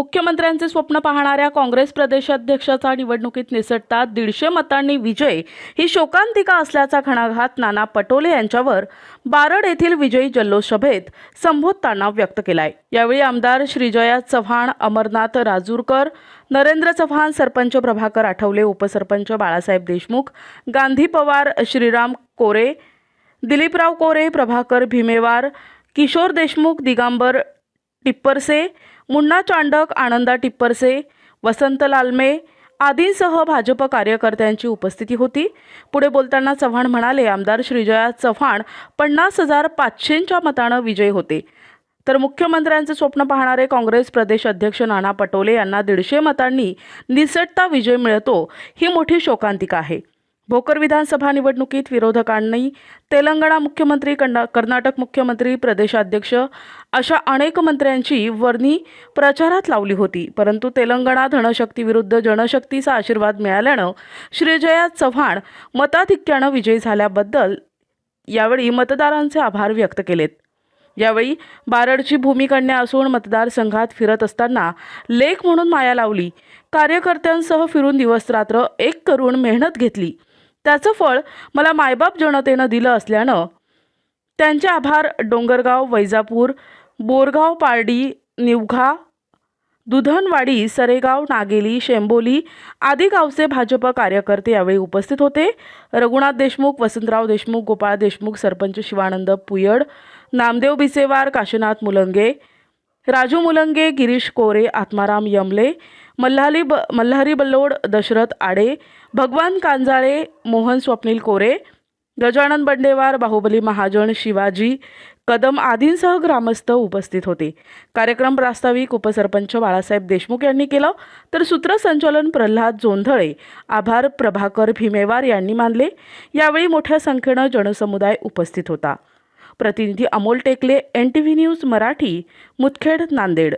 मुख्यमंत्र्यांचे स्वप्न पाहणाऱ्या काँग्रेस प्रदेशाध्यक्षाचा निवडणुकीत निसटतात दीडशे मतांनी विजय ही शोकांतिका असल्याचा घणाघात नाना पटोले यांच्यावर बारड येथील विजयी जल्लोष सभेत संबोधताना व्यक्त केलाय. यावेळी आमदार श्रीजया चव्हाण अमरनाथ राजूरकर नरेंद्र चव्हाण सरपंच प्रभाकर आठवले उपसरपंच बाळासाहेब देशमुख गांधी पवार श्रीराम कोरे दिलीपराव कोरे प्रभाकर भीमेवार किशोर देशमुख दिगांबर टिप्परसे मुन्ना चांडक आनंदा टिप्परसे वसंत लालमे आदींसह भाजप कार्यकर्त्यांची उपस्थिती होती. पुढे बोलताना चव्हाण म्हणाले आमदार श्रीजया चव्हाण पन्नास हजार पाचशेंच्या मतानं विजयी होते. तर मुख्यमंत्र्यांचे स्वप्न पाहणारे काँग्रेस प्रदेश अध्यक्ष नाना पटोले यांना दीडशे मतांनी निसटता विजय मिळतो ही मोठी शोकांतिका आहे. भोकर विधानसभा निवडणुकीत विरोधकांनी तेलंगणा मुख्यमंत्री कंडा कर्नाटक मुख्यमंत्री प्रदेशाध्यक्ष अशा अनेक मंत्र्यांची वर्णी प्रचारात लावली होती. परंतु तेलंगणा धनशक्ती विरुद्ध जनशक्तीचा आशीर्वाद मिळाल्यानं श्रीजया चव्हाण मताधिक्यानं विजयी झाल्याबद्दल यावेळी मतदारांचे आभार व्यक्त केलेत. यावेळी बारडची भूमिकन्या असून मतदारसंघात फिरत असताना लेख म्हणून माया लावली. कार्यकर्त्यांसह फिरून दिवसरात्र एक करून मेहनत घेतली. त्याचं फळ मला मायबाप जनतेनं दिलं असल्यानं त्यांचे आभार डोंगरगाव वैजापूर बोरगाव पारडी निवघा दुधनवाडी सरेगाव नागेली शेंबोली आदी गावचे भाजप कार्यकर्ते यावेळी उपस्थित होते. रघुनाथ देशमुख वसंतराव देशमुख गोपाळ देशमुख सरपंच शिवानंद पुयड नामदेव बिसेवार काशीनाथ मुलंगे राजू मुलंगे गिरीश कोरे आत्माराम यमले मल्हारी ब मल्हारी बल्लोड दशरथ आडे भगवान कांजाळे मोहन स्वप्नील कोरे गजानन बंडेवार बाहुबली महाजन शिवाजी कदम आदींसह ग्रामस्थ उपस्थित होते. कार्यक्रम प्रास्ताविक उपसरपंच बाळासाहेब देशमुख यांनी केलं. तर सूत्रसंचालन प्रल्हाद जोंधळे आभार प्रभाकर भीमेवार यांनी मानले. यावेळी मोठ्या संख्येनं जनसमुदाय उपस्थित होता. प्रतिनिधी Amol Tekale N T V news Marathi Mudkhed Nanded.